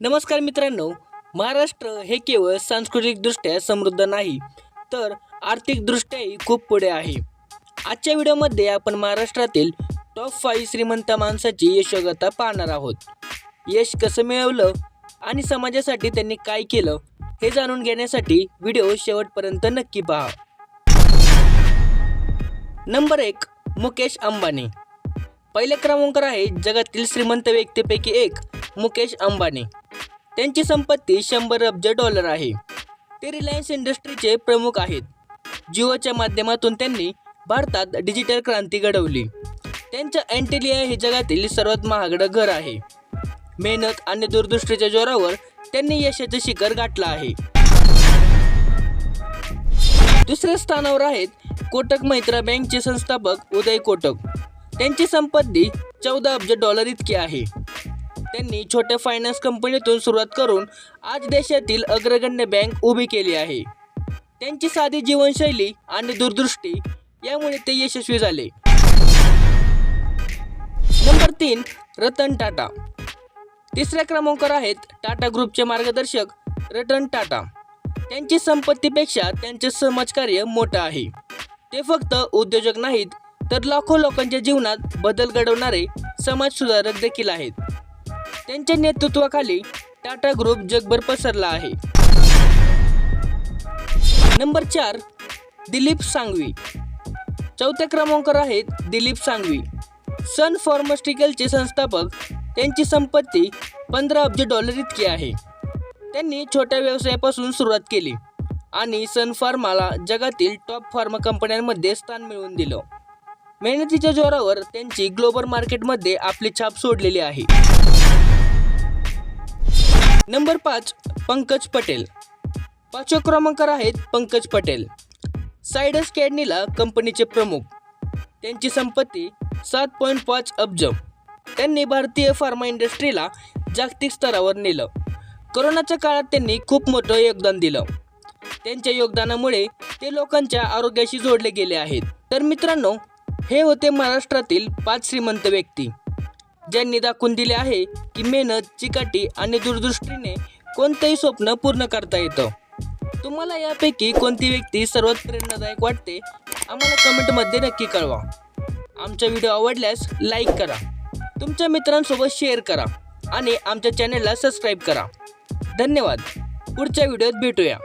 नमस्कार मित्रांनो महाराष्ट्र हे केवळ सांस्कृतिकदृष्ट्या समृद्ध नाही तर आर्थिकदृष्ट्याही खूप पुढे आहे. आजच्या व्हिडिओमध्ये आपण महाराष्ट्रातील टॉप फाईव्ह श्रीमंत माणसाची यशोगाथा पाहणार आहोत. यश कसं मिळवलं आणि समाजासाठी त्यांनी काय केलं हे जाणून घेण्यासाठी व्हिडिओ शेवटपर्यंत नक्की पहा. नंबर एक मुकेश अंबानी. पहिल्या क्रमांकावर आहे जगातील श्रीमंत व्यक्तीपैकी एक मुकेश अंबानी. त्यांची संपत्ती शंभर अब्ज डॉलर आहे. ते रिलायन्स इंडस्ट्रीचे प्रमुख आहेत. जिओच्या माध्यमातून त्यांनी भारतात डिजिटल क्रांती घडवली. त्यांचं अँटेलिया हे जगातील सर्वात महागडं घर आहे. मेहनत आणि दूरदृष्टीच्या जोरावर त्यांनी यशाचं शिखर गाठलं आहे. दुसऱ्या स्थानावर आहेत कोटक मैत्रा बँकचे संस्थापक उदय कोटक. त्यांची संपत्ती चौदा अब्ज डॉलर इतकी आहे. त्यांनी छोट्या फायनान्स कंपनीतून सुरुवात करून आज देशातील अग्रगण्य बँक उभी केली आहे. त्यांची साधी जीवनशैली आणि दूरदृष्टी यामुळे ते यशस्वी झाले. नंबर तीन रतन टाटा. तिसऱ्या क्रमांकावर आहेत टाटा ग्रुपचे मार्गदर्शक रतन टाटा. त्यांची संपत्तीपेक्षा त्यांचे समाजकार्य मोठं आहे. ते फक्त उद्योजक नाहीत तर लाखो लोकांच्या जीवनात बदल घडवणारे समाजसुधारक देखील आहेत. त्यांच्या नेतृत्वाखाली टाटा ग्रुप जगभर पसरला आहे. नंबर चार दिलीप सांगवी. चौथ्या क्रमांकावर आहेत दिलीप सांगवी. सन फार्मास्युटिकलचे संस्थापक त्यांची संपत्ती पंधरा अब्ज डॉलर इतकी आहे. त्यांनी छोट्या व्यवसायापासून सुरुवात केली आणि सन फार्माला जगातील टॉप फार्मा कंपन्यांमध्ये स्थान मिळवून दिलं. मेहनतीच्या जोरावर त्यांची ग्लोबल मार्केटमध्ये आपली छाप सोडलेली आहे. नंबर पाच पंकज पटेल. पाचव्या क्रमांकावर आहेत पंकज पटेल. सायडस कॅडनीला कंपनीचे प्रमुख. त्यांची संपत्ती सात पॉईंट पाच अब्ज. त्यांनी भारतीय फार्मा इंडस्ट्रीला जागतिक स्तरावर नेलं. कोरोनाच्या काळात त्यांनी खूप मोठं योगदान दिलं. त्यांच्या योगदानामुळे ते लोकांच्या आरोग्याशी जोडले गेले आहेत. तर मित्रांनो हे होते महाराष्ट्रातील पाच श्रीमंत व्यक्ती. ज्यांनी दाखवून दिले आहे की मेहनत चिकाटी आणि दूरदृष्टीने कोणतंही स्वप्न पूर्ण करता येतं. तुम्हाला यापैकी कोणती व्यक्ती सर्वात प्रेरणादायक वाटते आम्हाला कमेंटमध्ये नक्की कळवा. आमचा व्हिडिओ आवडल्यास लाईक करा. तुमच्या मित्रांसोबत शेअर करा आणि आमच्या चॅनलला सबस्क्राईब करा. धन्यवाद. पुढच्या व्हिडिओत भेटूया.